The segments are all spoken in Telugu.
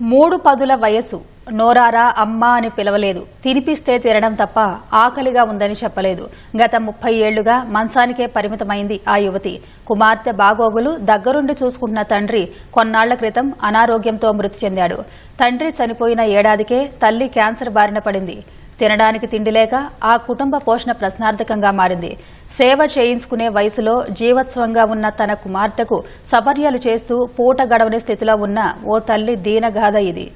మూడు పదుల వయసు నోరారా అమ్మా అని పిలవలేదు. తినిపిస్తే తినడం తప్ప ఆకలిగా ఉందని చెప్పలేదు. గత ముప్పై ఏళ్ళుగా మంచానికే పరిమితమైంది ఆ యువతి. కుమార్తె బాగోగులు దగ్గరుండి చూసుకుంటున్న తండ్రి కొన్నాళ్ళ క్రితం అనారోగ్యంతో మృతి చెందాడు. తండ్రి చనిపోయిన ఏడాదికే తల్లి క్యాన్సర్ బారిన పడింది. తినడానికి తిండి లేక ఆ కుటుంబ పోషణ ప్రశ్నార్థకంగా మారింది. సేవ చేయించుకునే వయసులో జీవత్సవంగా ఉన్న తన కుమార్తెకు సపర్యలు చేస్తూ పూట గడవని స్థితిలో ఉన్న ఓ తల్లి దీనగాథ ఇది.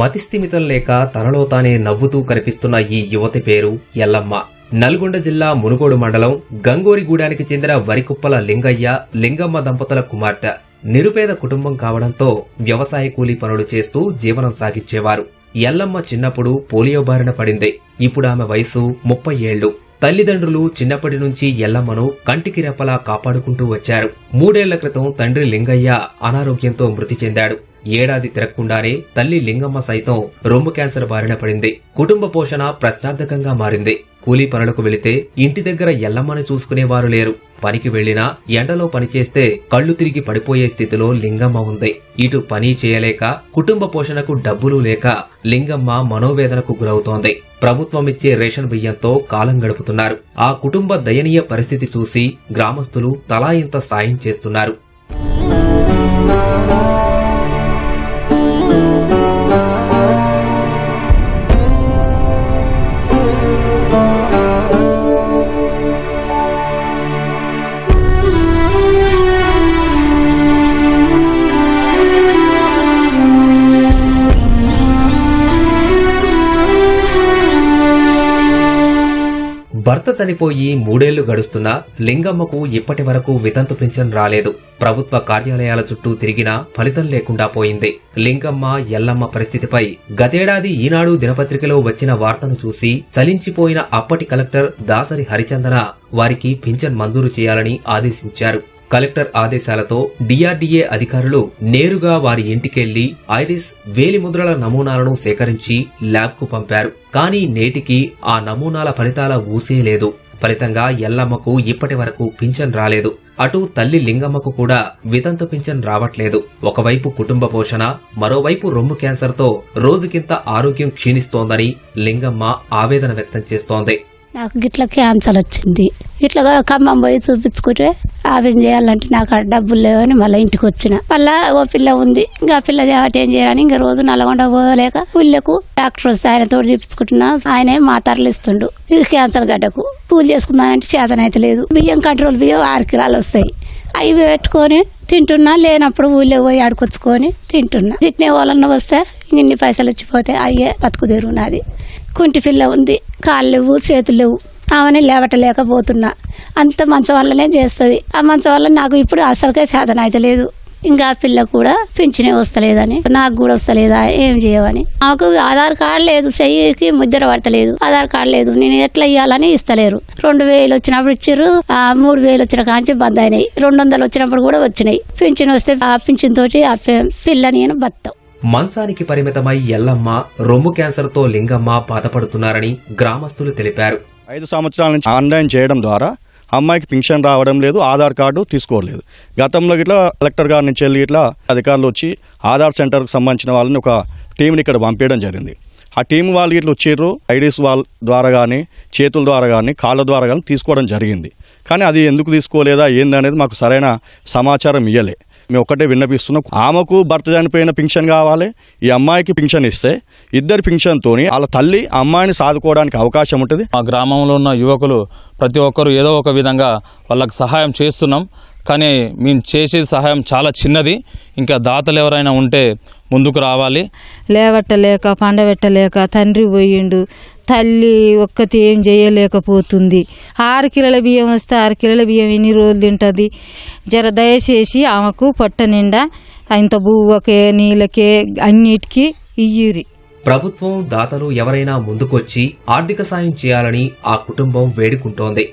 మతిస్థిమితం లేక తనలో తానే నవ్వుతూ కనిపిస్తున్న ఈ యువతి పేరు ఎల్లమ్మ. నల్గొండ జిల్లా మునుగోడు మండలం గంగోరిగూడానికి చెందిన వరికుప్పల లింగయ్య లింగమ్మ దంపతుల కుమార్తె. నిరుపేద కుటుంబం కావడంతో వ్యవసాయ కూలీ పనులు చేస్తూ జీవనం సాగించేవారు. ఎల్లమ్మ చిన్నప్పుడు పోలియో బారిన పడింది. ఇప్పుడు ఆమె వయసు ముప్పై ఏళ్ళు తల్లిదండ్రులు చిన్నప్పటి నుంచి ఎల్లమ్మను కంటికి రెప్పలా కాపాడుకుంటూ వచ్చారు. మూడేళ్ళ క్రితం తండ్రి లింగయ్య అనారోగ్యంతో మృతి చెందాడు. ఏడాది తిరగకుండానే తల్లి లింగమ్మ సైతం రొమ్ము క్యాన్సర్ బారిన పడింది. కుటుంబ పోషణ ప్రశ్నార్థకంగా మారింది. కూలీ పనులకు వెళితే ఇంటి దగ్గర ఎల్లమ్మని చూసుకునేవారు లేరు. పనికి వెళ్ళినా ఎండలో పనిచేస్తే కళ్ళు తిరిగి పడిపోయే స్థితిలో లింగమ్మ ఉంది. ఇటు పని చేయలేక కుటుంబ పోషణకు డబ్బులు లేక లింగమ్మ మనోవేదనకు గురవుతోంది. ప్రభుత్వం ఇచ్చే రేషన్ బియ్యంతో కాలం గడుపుతున్నారు. ఆ కుటుంబ దయనీయ పరిస్థితి చూసి గ్రామస్తులు తలా ఇంత సాయం చేస్తున్నారు. భర్త చనిపోయి మూడేళ్ళు గడుస్తున్నా లింగమ్మకు ఇప్పటి వరకు వితంతు పింఛన్ రాలేదు. ప్రభుత్వ కార్యాలయాల చుట్టూ తిరిగినా ఫలితం లేకుండా పోయింది. లింగమ్మ ఎల్లమ్మ పరిస్థితిపై గతేడాది ఈనాడు దినపత్రికలో వచ్చిన వార్తను చూసి చలించిపోయిన అప్పటి కలెక్టర్ దాసరి హరిచందన వారికి పింఛన్ మంజూరు చేయాలని ఆదేశించారు. కలెక్టర్ ఆదేశాలతో డిఆర్డీఏ అధికారులు నేరుగా వారి ఇంటికెళ్ళి ఐరిస్ వేలిముద్రల నమూనాలను సేకరించి ల్యాబ్కు పంపారు. కానీ నేటికి ఆ నమూనాల ఫలితాల ఊసే లేదు. ఫలితంగా ఎల్లమ్మకు ఇప్పటి వరకు పింఛన్ రాలేదు. అటు తల్లి లింగమ్మకు కూడా వితంతు పింఛన్ రావట్లేదు. ఒకవైపు కుటుంబ పోషణ మరోవైపు రొమ్ము క్యాన్సర్తో రోజుకింత ఆరోగ్యం క్షీణిస్తోందని లింగమ్మ ఆవేదన వ్యక్తం చేస్తోంది. నాకు గిట్ల క్యాన్సర్ వచ్చింది. ఇట్లా ఖమ్మం పోయి చూపించుకుంటే ఆవిడ చేయాలంటే నాకు డబ్బులు లేవని మళ్ళీ ఇంటికి వచ్చిన. మళ్ళా ఓ పిల్ల ఉంది. ఇంకా పిల్ల చేపట్టి ఏం చేయాలని ఇంకా రోజు నల్గొండ పోలేక ఊళ్ళకు డాక్టర్ వస్తే ఆయన తోడు చూపించుకుంటున్నా. ఆయనే మా తరలిస్తుండు ఈ క్యాన్సర్ గడ్డకు. పూజ చేసుకుందానంటే చేతనైతే లేదు. బియ్యం కంట్రోల్ బియ్యం ఆరు కిరాలు వస్తాయి. అవి పెట్టుకొని తింటున్నా. లేనప్పుడు ఊళ్ళో పోయి ఆడుకొచ్చుకొని తింటున్నా. ఇట్నే వాళ్ళన్న వస్తే ఇన్ని పైసలు వచ్చిపోతే అయ్యే బతుకు తెరువునాది కుంటి పిల్ల ఉంది. కాళ్ళు లేవు చేతులు లేవు ఆమెని లేవటలేకపోతున్నా. అంత మంచం వల్లనే చేస్తుంది. ఆ మంచం వల్ల నాకు ఇప్పుడు అసలుకే సాధన అయితే లేదు. ఇంకా ఆ పిల్ల కూడా పింఛనే వస్తలేదని. నాకు కూడా వస్తలేదా? ఏం చేయవని. నాకు ఆధార్ కార్డు లేదు. చెయ్యికి ముద్ర పడతలేదు. ఆధార్ కార్డు లేదు. నేను ఎట్లా ఇవ్వాలని ఇస్తలేరు. రెండు వేలు వచ్చినప్పుడు ఇచ్చారు ఆ మూడు వేలు వచ్చిన కాంచి బంద్ అయినాయి. రెండు వందలు వచ్చినప్పుడు కూడా వచ్చినాయి. పింఛన్ వస్తే ఆ పింఛన్ తోటి ఆ పిల్ల నేను బతాం మంచానికి పరిమితమై ఎల్లమ్మ రొమ్ము క్యాన్సర్తో లింగమ్మ బాధపడుతున్నారని గ్రామస్తులు తెలిపారు. ఐదు సంవత్సరాల నుంచి ఆన్లైన్ చేయడం ద్వారా అమ్మాయికి పింఛన్ రావడం లేదు ఆధార్ కార్డు తీసుకోలేదు. గతంలో ఇట్లా కలెక్టర్ గారి నుంచి వెళ్ళి ఇట్లా అధికారులు వచ్చి ఆధార్ సెంటర్కి సంబంధించిన వాళ్ళని ఒక టీంని ఇక్కడ పంపించడం జరిగింది. ఆ టీం వాళ్ళు ఇట్లా వచ్చారు ఐడీస్ వాళ్ళ ద్వారా కానీ చేతుల ద్వారా కానీ కాళ్ళ ద్వారా కానీ తీసుకోవడం జరిగింది. కానీ అది ఎందుకు తీసుకోలేదా ఏందనేది మాకు సరైన సమాచారం ఇయ్యలే. మేము ఒక్కటే విన్నపిస్తున్నాం. ఆమెకు భర్త చనిపోయిన పింఛన్ కావాలి ఈ అమ్మాయికి పింఛన్ ఇస్తే ఇద్దరి పింఛన్తో వాళ్ళ తల్లి అమ్మాయిని సాదుకోవడానికి అవకాశం ఉంటుంది. మా గ్రామంలో ఉన్న యువకులు ప్రతి ఒక్కరు ఏదో ఒక విధంగా వాళ్ళకి సహాయం చేస్తున్నాం. కానీ మేము చేసే సహాయం చాలా చిన్నది. ఇంకా దాతలు ఎవరైనా ఉంటే ముందుకు రావాలి. లేవట్టలేక పండబెట్టలేక తండ్రి పోయిండు. తల్లి ఒక్కతి ఏం చేయలేకపోతుంది. ఆరు కిలోల బియ్యం వస్తే ఆరు కిలోల బియ్యం ఎన్ని రోజులు తింటుంది? జర దయచేసి ఆమెకు పొట్ట నిండా ఇంత బువ్వకే నీళ్ళకే అన్నిటికీ ఇయ్యిరి. ప్రభుత్వం దాతలు ఎవరైనా ముందుకొచ్చి ఆర్థిక సాయం చేయాలని ఆ కుటుంబం వేడుకుంటోంది.